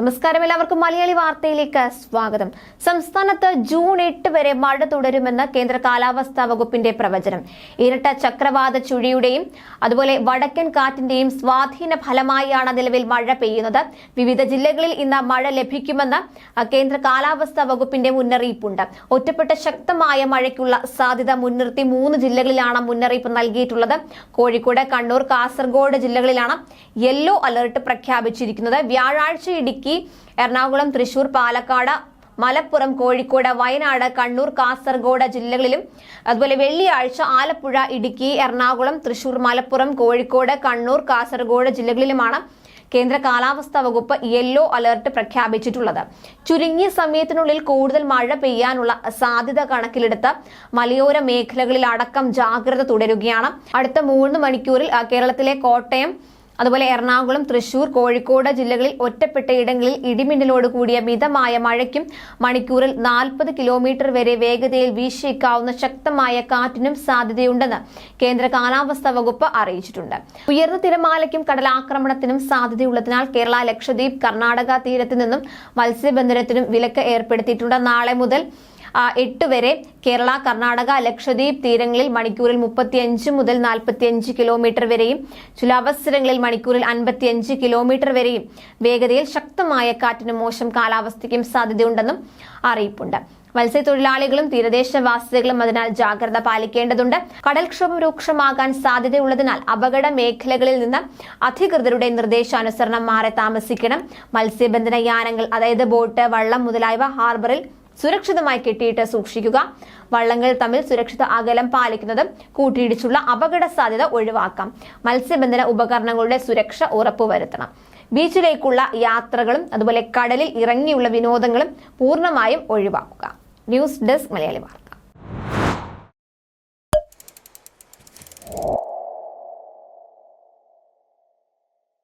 നമസ്കാരം എല്ലാവർക്കും മലയാളി വാർത്തയിലേക്ക് സ്വാഗതം. സംസ്ഥാനത്ത് ജൂൺ എട്ട് വരെ മഴ തുടരുമെന്ന് കേന്ദ്ര കാലാവസ്ഥാ വകുപ്പിന്റെ പ്രവചനം. ഇരട്ട ചക്രവാത ചുഴിയുടെയും അതുപോലെ വടക്കൻ കാറ്റിന്റെയും സ്വാധീന ഫലമായാണ് നിലവിൽ മഴ പെയ്യുന്നത്. വിവിധ ജില്ലകളിൽ ഇന്ന് മഴ ലഭിക്കുമെന്ന് കേന്ദ്ര കാലാവസ്ഥാ വകുപ്പിന്റെ മുന്നറിയിപ്പുണ്ട്. ഒറ്റപ്പെട്ട ശക്തമായ മഴയ്ക്കുള്ള സാധ്യത മുൻനിർത്തി മൂന്ന് ജില്ലകളിലാണ് മുന്നറിയിപ്പ് നൽകിയിട്ടുള്ളത്. കോഴിക്കോട് കണ്ണൂർ കാസർഗോഡ് ജില്ലകളിലാണ് യെല്ലോ അലർട്ട് പ്രഖ്യാപിച്ചിരിക്കുന്നത്. വ്യാഴാഴ്ച ഇടുക്കി എറണാകുളം തൃശൂർ പാലക്കാട് മലപ്പുറം കോഴിക്കോട് വയനാട് കണ്ണൂർ കാസർഗോഡ് ജില്ലകളിലും അതുപോലെ വെള്ളിയാഴ്ച ആലപ്പുഴ ഇടുക്കി എറണാകുളം തൃശൂർ മലപ്പുറം കോഴിക്കോട് കണ്ണൂർ കാസർഗോഡ് ജില്ലകളിലുമാണ് കേന്ദ്ര കാലാവസ്ഥാ വകുപ്പ് യെല്ലോ അലർട്ട് പ്രഖ്യാപിച്ചിട്ടുള്ളത്. ചുരുങ്ങിയ സമയത്തിനുള്ളിൽ കൂടുതൽ മഴ പെയ്യാനുള്ള സാധ്യത കണക്കിലെടുത്ത് മലയോര മേഖലകളിൽ അടക്കം ജാഗ്രത തുടരുകയാണ്. അടുത്ത മൂന്ന് മണിക്കൂറിൽ കേരളത്തിലെ കോട്ടയം അതുപോലെ എറണാകുളം തൃശൂർ കോഴിക്കോട് ജില്ലകളിൽ ഒറ്റപ്പെട്ട ഇടങ്ങളിൽ ഇടിമിന്നലോട് കൂടിയ മിതമായ മഴയ്ക്കും മണിക്കൂറിൽ നാൽപ്പത് കിലോമീറ്റർ വരെ വേഗതയിൽ വീശിയേക്കാവുന്ന ശക്തമായ കാറ്റിനും സാധ്യതയുണ്ടെന്ന് കേന്ദ്ര കാലാവസ്ഥാ വകുപ്പ് അറിയിച്ചിട്ടുണ്ട്. ഉയർന്ന തിരമാലയ്ക്കും കടലാക്രമണത്തിനും സാധ്യതയുള്ളതിനാൽ കേരള ലക്ഷദ്വീപ് കർണാടക തീരത്തു നിന്നും മത്സ്യബന്ധനത്തിനും വിലക്ക് ഏർപ്പെടുത്തിയിട്ടുണ്ട്. നാളെ മുതൽ എട്ട് വരെ കേരള കർണാടക ലക്ഷദ്വീപ് തീരങ്ങളിൽ മണിക്കൂറിൽ മുപ്പത്തിയഞ്ച് മുതൽ നാൽപ്പത്തിയഞ്ച് കിലോമീറ്റർ വരെയും ചില അവസരങ്ങളിൽ മണിക്കൂറിൽ അൻപത്തിയഞ്ച് കിലോമീറ്റർ വരെയും വേഗതയിൽ ശക്തമായ കാറ്റിനും മോശം കാലാവസ്ഥയ്ക്കും സാധ്യതയുണ്ടെന്നും അറിയിപ്പുണ്ട്. മത്സ്യത്തൊഴിലാളികളും തീരദേശവാസികളും അതിനാൽ ജാഗ്രത പാലിക്കേണ്ടതുണ്ട്. കടൽക്ഷോഭം രൂക്ഷമാകാൻ സാധ്യതയുള്ളതിനാൽ അപകട മേഖലകളിൽ നിന്ന് അധികൃതരുടെ നിർദ്ദേശാനുസരണം മാറി താമസിക്കണം. മത്സ്യബന്ധന യാനങ്ങൾ അതായത് ബോട്ട് വള്ളം മുതലായവ ഹാർബറിൽ സുരക്ഷിതമായി കെട്ടിയിട്ട് സൂക്ഷിക്കുക. വള്ളങ്ങൾ തമ്മിൽ സുരക്ഷിത അകലം പാലിക്കുന്നതും കൂട്ടിയിടിച്ചുള്ള അപകട സാധ്യത ഒഴിവാക്കാം. മത്സ്യബന്ധന ഉപകരണങ്ങളുടെ സുരക്ഷ ഉറപ്പുവരുത്തണം. ബീച്ചിലേക്കുള്ള യാത്രകളും അതുപോലെ കടലിൽ ഇറങ്ങിയുള്ള വിനോദങ്ങളും പൂർണമായും ഒഴിവാക്കുക. ന്യൂസ് ഡെസ്ക് മലയാളി വാർത്ത.